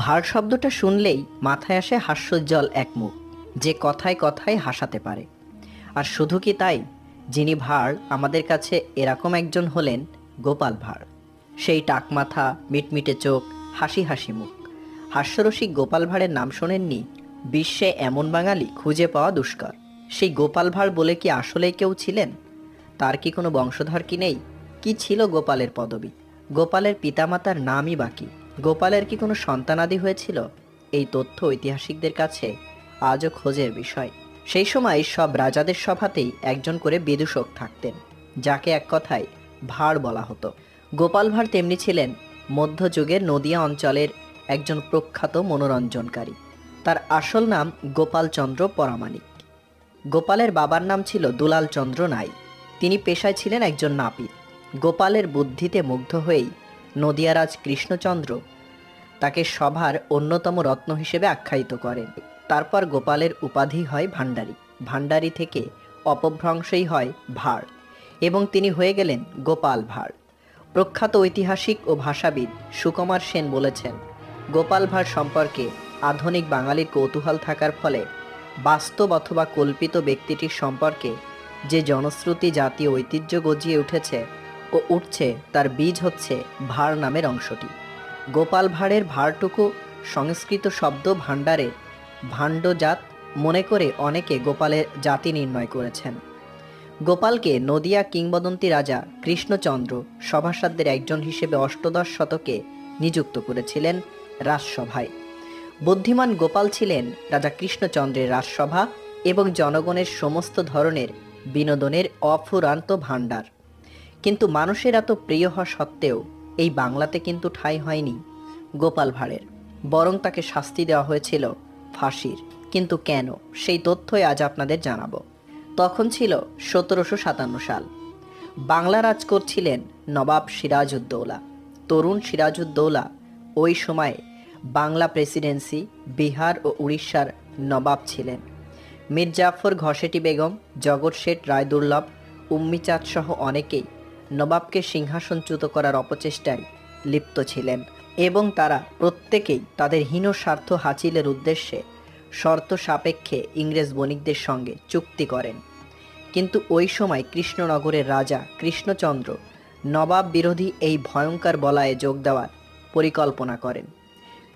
ভার শব্দটা শুনলেই মাথায় আসে হাস্যোজ্জ্বল এক মুখ, যে কথায় কথায় হাসাতে পারে। আর শুধু কি তাই? যিনি ভাঁড় আমাদের কাছে এরকম একজন হলেন গোপাল ভাঁড়। সেই টাক মাথা মিটমিটে চোখ, হাসি হাসি মুখ। হাস্যরসিক গোপাল ভাঁড়ের নাম শোনেননি? বিশ্বে এমন বাঙালি খুঁজে পাওয়া দুষ্কর। সেই গোপাল ভাঁড় বলে কি আসলেই কেউ ছিলেন? তার কি কোনো বংশধর কি নেই? কি ছিল গোপালের পদবী? গোপালের পিতামাতার নামই বাকি গোপালের কি কোনো সন্তানাদি হয়েছিল? এই তথ্য ঐতিহাসিকদের কাছে আজও খোঁজের বিষয়। সেই সময় সব রাজাদের সভাতেই একজন করে বিদূষক থাকতেন, যাকে এক কথায় ভাঁড় বলা হতো। গোপাল ভাঁড় তেমনি ছিলেন মধ্যযুগের নদিয়া অঞ্চলের একজন প্রখ্যাত মনোরঞ্জনকারী। তার আসল নাম গোপালচন্দ্র পরামানিক গোপালের বাবার নাম ছিল দুলাল চন্দ্র নাই তিনি পেশায় ছিলেন একজন নাপিত। গোপালের বুদ্ধিতে মুগ্ধ হয়েই নদিয়ারাজ কৃষ্ণচন্দ্র তাকে সভার অন্যতম রত্ন হিসেবে আখ্যায়িত করেন। তারপর গোপালের উপাধি হয় ভাণ্ডারী। ভাণ্ডারী থেকে অপভ্রংশই হয় ভাঁড় এবং তিনি হয়ে গেলেন গোপাল ভাঁড়। প্রখ্যাত ঐতিহাসিক ও ভাষাবিদ সুকুমার সেন বলেছেন, গোপাল ভাঁড় সম্পর্কে আধুনিক বাঙালির কৌতূহল থাকার ফলে বাস্তব অথবা কল্পিত ব্যক্তিটির সম্পর্কে যে জনশ্রুতি জাতীয় ঐতিহ্য গজিয়ে উঠেছে ও উঠছে, তার বীজ হচ্ছে ভাঁড় নামের অংশটি। গোপাল ভাঁড়ের ভাঁড়টুকু সংস্কৃত শব্দ ভাণ্ডারের ভাণ্ডজাত মনে করে অনেকে গোপালের জাতি নির্ণয় করেছেন। গোপালকে নদিয়া কিংবদন্তি রাজা কৃষ্ণচন্দ্র সভাসদদের একজন হিসেবে অষ্টদশ শতকে নিযুক্ত করেছিলেন রাজসভায়। বুদ্ধিমান গোপাল ছিলেন রাজা কৃষ্ণচন্দ্রের রাজসভা এবং জনগণের সমস্ত ধরনের বিনোদনের অফুরান্ত ভাণ্ডার। কিন্তু মানুষের এত প্রিয় হওয়া সত্ত্বেও এই বাংলাতে কিন্তু ঠাঁই হয়নি গোপাল ভাঁড়ের। বরং তাকে শাস্তি দেওয়া হয়েছিল ফাঁসির। কিন্তু কেন? সেই তথ্যই আজ আপনাদের জানাব। তখন ছিল সতেরোশো সাতান্ন সাল। বাংলা রাজ করছিলেন নবাব সিরাজউদ্দৌলা। তরুণ সিরাজউদ্দৌলা ওই সময়ে বাংলা প্রেসিডেন্সি, বিহার ও উড়িষ্যার নবাব ছিলেন। মীর জাফর ঘসেটি বেগম, জগৎ শেঠ রায়দুর্লভ, উম্মিচাঁদ সহ অনেকেই নবাবকে সিংহাসনচ্যুত করার অপচেষ্টায় লিপ্ত ছিলেন এবং তারা প্রত্যেকেই তাদের হীন স্বার্থ হাসিলের উদ্দেশ্যে শর্ত সাপেক্ষে ইংরেজ বণিকদের সঙ্গে চুক্তি করেন। কিন্তু ওই সময় কৃষ্ণনগরের রাজা কৃষ্ণচন্দ্র নবাব বিরোধী এই ভয়ঙ্কর বলায়ে যোগ দেওয়ার পরিকল্পনা করেন।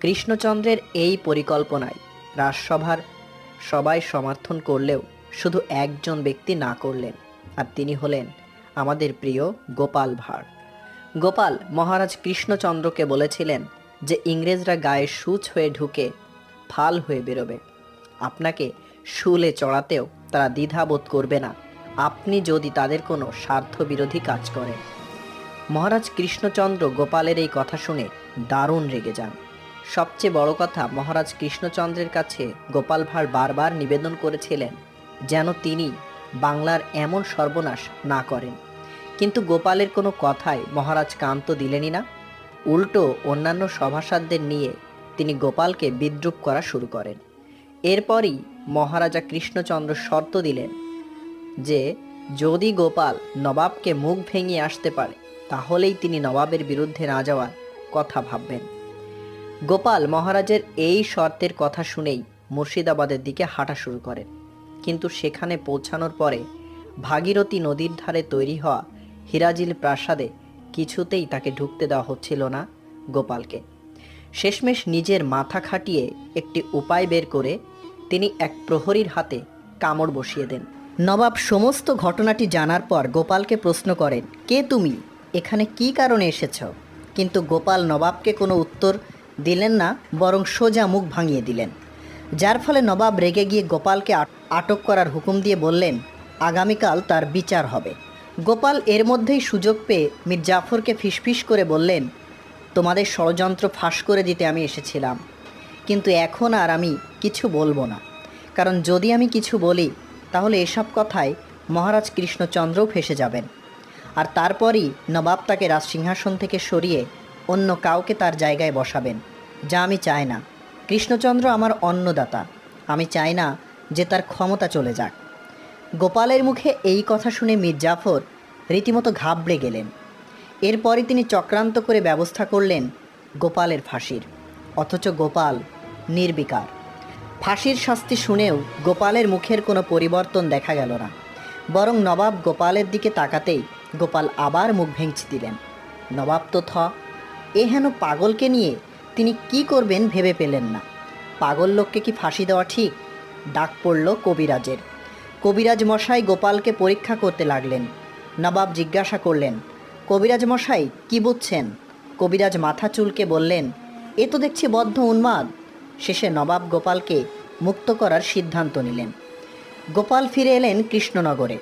কৃষ্ণচন্দ্রের এই পরিকল্পনায় রাজসভার সবাই সমর্থন করলেও শুধু একজন ব্যক্তি না করলেন, আর তিনি হলেন আমাদের প্রিয় গোপাল ভাঁড়। গোপাল মহারাজ কৃষ্ণচন্দ্রকে বলেছিলেন যে ইংরেজরা গায়ে সুচ হয়ে ঢুকে ফাল হয়ে বেরোবে। আপনাকে শুলে চড়াতেও তারা দ্বিধাবোধ করবে না। আপনি যদি তাদের কোনো স্বার্থবিরোধী কাজ করেন। মহারাজ কৃষ্ণচন্দ্র গোপালের এই কথা শুনে দারুণ রেগে যান। সবচেয়ে বড় কথা, মহারাজ কৃষ্ণচন্দ্রের কাছে গোপাল ভাঁড় বারবার নিবেদন করেছিলেন যেন তিনি বাংলার এমন সর্বনাশ না করেন। কিন্তু গোপালের কোনো কথায় মহারাজ কান্ত দিলেনই না। উল্টো অন্যান্য সভাসদদের নিয়ে তিনি গোপালকে বিদ্রুপ করা শুরু করেন। এরপরই মহারাজা কৃষ্ণচন্দ্র শর্ত দিলেন যে, যদি গোপাল নবাবকে মুখ ভেঙে আসতে পারে, তাহলেই তিনি নবাবের বিরুদ্ধে না যাওয়ার কথা ভাববেন। গোপাল মহারাজের এই শর্তের কথা শুনেই মুর্শিদাবাদের দিকে হাঁটা শুরু করেন। কিন্তু সেখানে পৌঁছানোর পরে ভাগীরথী নদীর ধারে তৈরি হওয়া হিরাজিল প্রাসাদে কিছুতেই তাকে ঢুকতে দেওয়া হচ্ছিল না গোপালকে। শেষমেশ নিজের মাথা খাটিয়ে একটি উপায় বের করে তিনি এক প্রহরীর হাতে কামড় বসিয়ে দেন। নবাব, সমস্ত ঘটনাটি জানার পর গোপালকে প্রশ্ন করেন, কে তুমি? এখানে কি কারণে এসেছ? কিন্তু গোপাল নবাবকে কোনো উত্তর দিলেন না, বরং সোজা মুখ ভাঙিয়ে দিলেন। যার ফলে নবাব রেগে গিয়ে গোপালকে আট- আটক করার হুকুম দিয়ে বললেন, আগামীকাল তার বিচার হবে। গোপাল এর মধ্যেই সুযোগ পেয়ে মীর জাফরকে ফিসফিস করে বললেন, তোমাদের ষড়যন্ত্র ফাঁস করে দিতে আমি এসেছিলাম। কিন্তু এখন আর আমি কিছু বলব না। কারণ যদি আমি কিছু বলি, তাহলে এসব কথায় মহারাজ কৃষ্ণচন্দ্রও ফেসে যাবেন। আর তারপরই নবাব তাকে রাজসিংহাসন থেকে সরিয়ে অন্য কাউকে তার জায়গায় বসাবেন, যা আমি চাই না। কৃষ্ণচন্দ্র আমার অন্নদাতা। আমি চাই না যে তার ক্ষমতা চলে যাক। গোপালের মুখে এই কথা শুনে মীর জাফর রীতিমতো ঘাবড়ে গেলেন। এরপরই তিনি চক্রান্ত করে ব্যবস্থা করলেন গোপালের ফাঁসির। অথচ গোপাল নির্বিকার। ফাঁসির শাস্তি শুনেও গোপালের মুখের কোনো পরিবর্তন দেখা গেল না। বরং নবাব গোপালের দিকে তাকাতেই গোপাল আবার মুখ ভেঙচি দিলেন। নবাব তো থ, এ হেন পাগলকে নিয়ে তিনি কি করবেন ভেবে পেলেন না। পাগল লোককে কি ফাঁসি দেওয়া ঠিক? ডাক পড়ল কবিরাজের। কবিরাজ মশাই গোপালকে পরীক্ষা করতে লাগলেন। নবাব জিজ্ঞাসা করলেন, কবিরাজ মশাই, কি বুঝছেন? কবিরাজ মাথা চুলকে বললেন, এ তো দেখছি বদ্ধ উন্মাদ। শেষে নবাব গোপালকে মুক্ত করার সিদ্ধান্ত নিলেন। গোপাল ফিরে এলেন কৃষ্ণনগরে।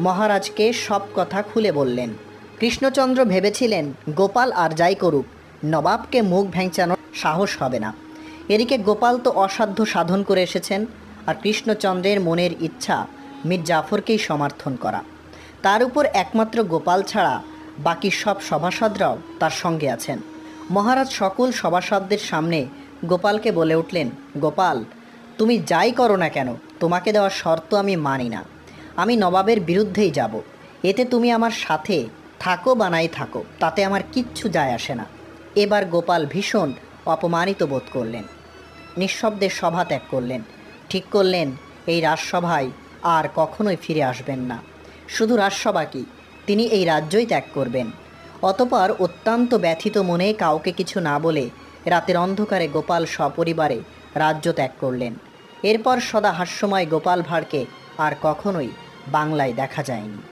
মহারাজকে সব কথা খুলে বললেন, কৃষ্ণচন্দ্র ভেবেছিলেন, গোপাল আর যাই করুক, নবাবকে মুখ ভেঙচানোর সাহস হবে না। এদিকে গোপাল তো অসাধ্য সাধন করে এসেছেন আর কৃষ্ণচন্দ্রের মনের ইচ্ছা মীর জাফরকেই সমর্থন করা। তার উপর একমাত্র গোপাল ছাড়া বাকি সব সভাসদরাও তার সঙ্গে আছেন। মহারাজ সকল সভাসদদের সামনে গোপালকে বলে উঠলেন, গোপাল, তুমি যাই করো না কেন? তোমাকে দেওয়া শর্ত আমি মানি না। আমি নবাবের বিরুদ্ধেই যাব। এতে তুমি আমার সাথে থাকো বা নাই থাকো, তাতে আমার কিচ্ছু যায় আসে না। এবার গোপাল ভীষণ অপমানিত বোধ করলেন। নিঃশব্দে সভা ত্যাগ করলেন। ঠিক করলেন, এই রাজসভায় আর কখনোই ফিরে আসবেন না। শুধু রাজসভা কি, তিনি এই রাজ্যই ত্যাগ করবেন। অতপর অত্যন্ত ব্যথিত মনে কাউকে কিছু না বলে রাতের অন্ধকারে গোপাল সপরিবারে রাজ্য ত্যাগ করলেন। এরপর সদা হাস্যময় গোপাল ভাঁড়কে আর কখনোই বাংলায় দেখা যায়নি।